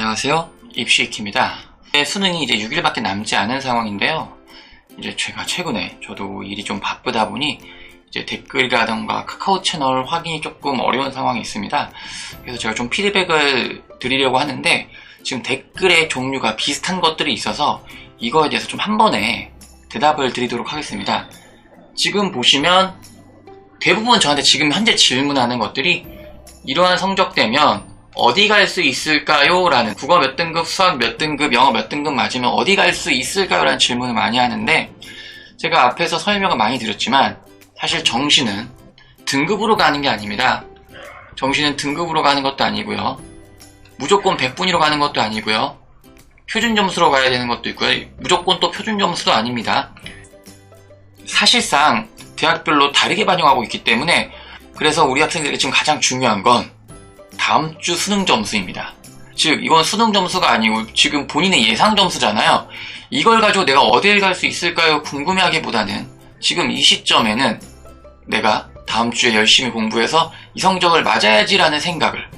안녕하세요. 입시익입니다. 수능이 이제 6일밖에 남지 않은 상황인데요. 이제 제가 최근에 저도 일이 좀 바쁘다 보니 이제 댓글이라던가 카카오 채널 확인이 조금 어려운 상황이 있습니다. 그래서 제가 좀 피드백을 드리려고 하는데 지금 댓글의 종류가 비슷한 것들이 있어서 이거에 대해서 좀 한 번에 대답을 드리도록 하겠습니다. 지금 보시면 대부분 저한테 지금 현재 질문하는 것들이 이러한 성적 되면 어디 갈 수 있을까요? 라는 국어 몇 등급, 수학 몇 등급, 영어 몇 등급 맞으면 어디 갈 수 있을까요? 라는 질문을 많이 하는데 제가 앞에서 설명을 많이 드렸지만 사실 정시는 등급으로 가는 게 아닙니다. 정시는 등급으로 가는 것도 아니고요. 무조건 100분위로 가는 것도 아니고요. 표준 점수로 가야 되는 것도 있고요. 무조건 또 표준 점수도 아닙니다. 사실상 대학별로 다르게 반영하고 있기 때문에 그래서 우리 학생들에게 지금 가장 중요한 건 다음 주 수능 점수입니다. 즉, 이건 수능 점수가 아니고 지금 본인의 예상 점수잖아요. 이걸 가지고 내가 어딜 갈 수 있을까요? 궁금해하기보다는 지금 이 시점에는 내가 다음 주에 열심히 공부해서 이 성적을 맞아야지라는 생각을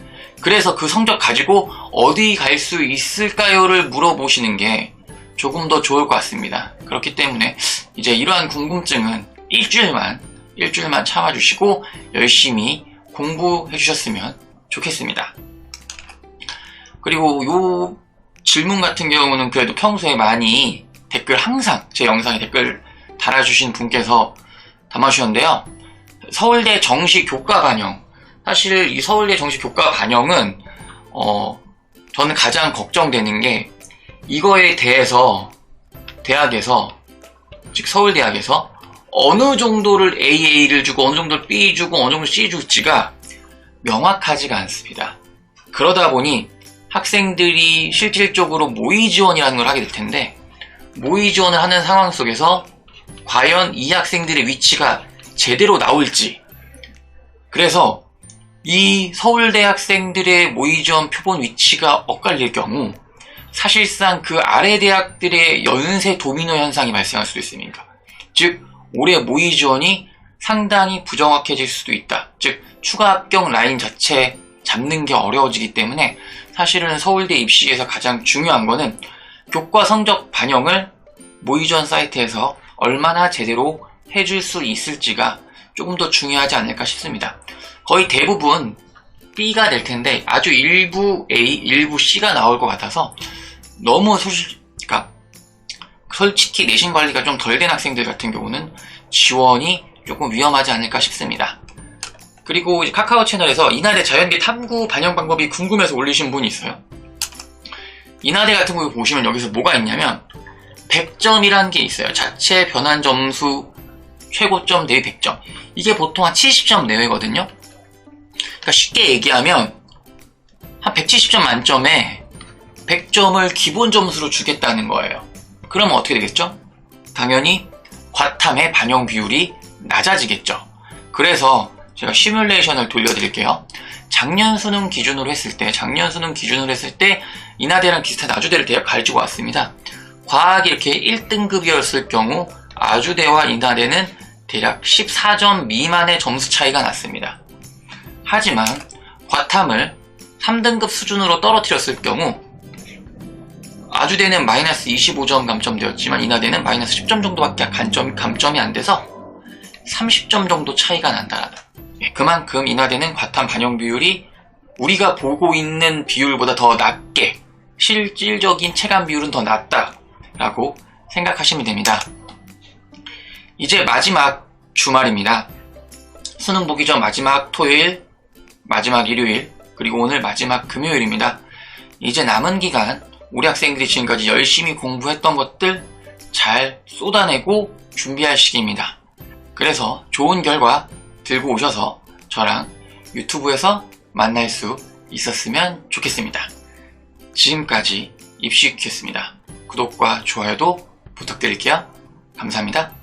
그래서 그 성적 가지고 어디 갈 수 있을까요를 물어보시는 게 조금 더 좋을 것 같습니다. 그렇기 때문에 이제 이러한 궁금증은 일주일만 일주일만 참아주시고 열심히 공부해 주셨으면 좋겠습니다. 그리고 요 질문 같은 경우는 그래도 평소에 많이 댓글 항상 제 영상에 댓글 달아주신 분께서 담아주셨는데요. 서울대 정시 교과 반영. 사실 이 서울대 정시 교과 반영은 어 저는 가장 걱정되는 게 이거에 대해서 대학에서 즉 서울대학에서 어느 정도를 AA를 주고 어느 정도를 B 주고 어느 정도 C 줄지가 명확하지가 않습니다. 그러다 보니 학생들이 실질적으로 모의 지원이라는 걸 하게 될 텐데 모의 지원을 하는 상황 속에서 과연 이 학생들의 위치가 제대로 나올지 그래서 이 서울대 학생들의 모의 지원 표본 위치가 엇갈릴 경우 사실상 그 아래 대학들의 연쇄 도미노 현상이 발생할 수도 있습니다. 즉 올해 모의 지원이 상당히 부정확해질 수도 있다. 즉 추가 합격 라인 자체 잡는 게 어려워지기 때문에 사실은 서울대 입시에서 가장 중요한 거는 교과 성적 반영을 모의 전 사이트에서 얼마나 제대로 해줄 수 있을지가 조금 더 중요하지 않을까 싶습니다. 거의 대부분 B가 될 텐데 아주 일부 A, 일부 C가 나올 것 같아서 너무 솔직, 그러니까 솔직히 내신 관리가 좀 덜 된 학생들 같은 경우는 지원이 조금 위험하지 않을까 싶습니다. 그리고 카카오 채널에서 이날의 자연계 탐구 반영 방법이 궁금해서 올리신 분이 있어요. 이날의 같은 거 보시면 여기서 뭐가 있냐면 100점이라는 게 있어요. 자체 변환 점수 최고점 대비 100점. 이게 보통 한 70점 내외거든요. 그러니까 쉽게 얘기하면 한 170점 만점에 100점을 기본 점수로 주겠다는 거예요. 그러면 어떻게 되겠죠? 당연히 과탐의 반영 비율이 낮아지겠죠. 그래서 제가 시뮬레이션을 돌려드릴게요. 작년 수능 기준으로 했을 때, 작년 수능 기준으로 했을 때, 인하대랑 비슷한 아주대를 대학 가지고 왔습니다. 과학이 이렇게 1등급이었을 경우, 아주대와 인하대는 대략 14점 미만의 점수 차이가 났습니다. 하지만, 과탐을 3등급 수준으로 떨어뜨렸을 경우, 아주대는 마이너스 25점 감점되었지만, 인하대는 마이너스 10점 정도밖에 감점, 감점이 안 돼서, 30점 정도 차이가 난다라는. 그만큼 인하되는 과탐 반영 비율이 우리가 보고 있는 비율보다 더 낮게 실질적인 체감 비율은 더 낮다라고 생각하시면 됩니다. 이제 마지막 주말입니다. 수능 보기 전 마지막 토요일, 마지막 일요일, 그리고 오늘 마지막 금요일입니다. 이제 남은 기간 우리 학생들이 지금까지 열심히 공부했던 것들 잘 쏟아내고 준비할 시기입니다. 그래서 좋은 결과 들고 오셔서 저랑 유튜브에서 만날 수 있었으면 좋겠습니다. 지금까지 입시큐였습니다. 구독과 좋아요도 부탁드릴게요. 감사합니다.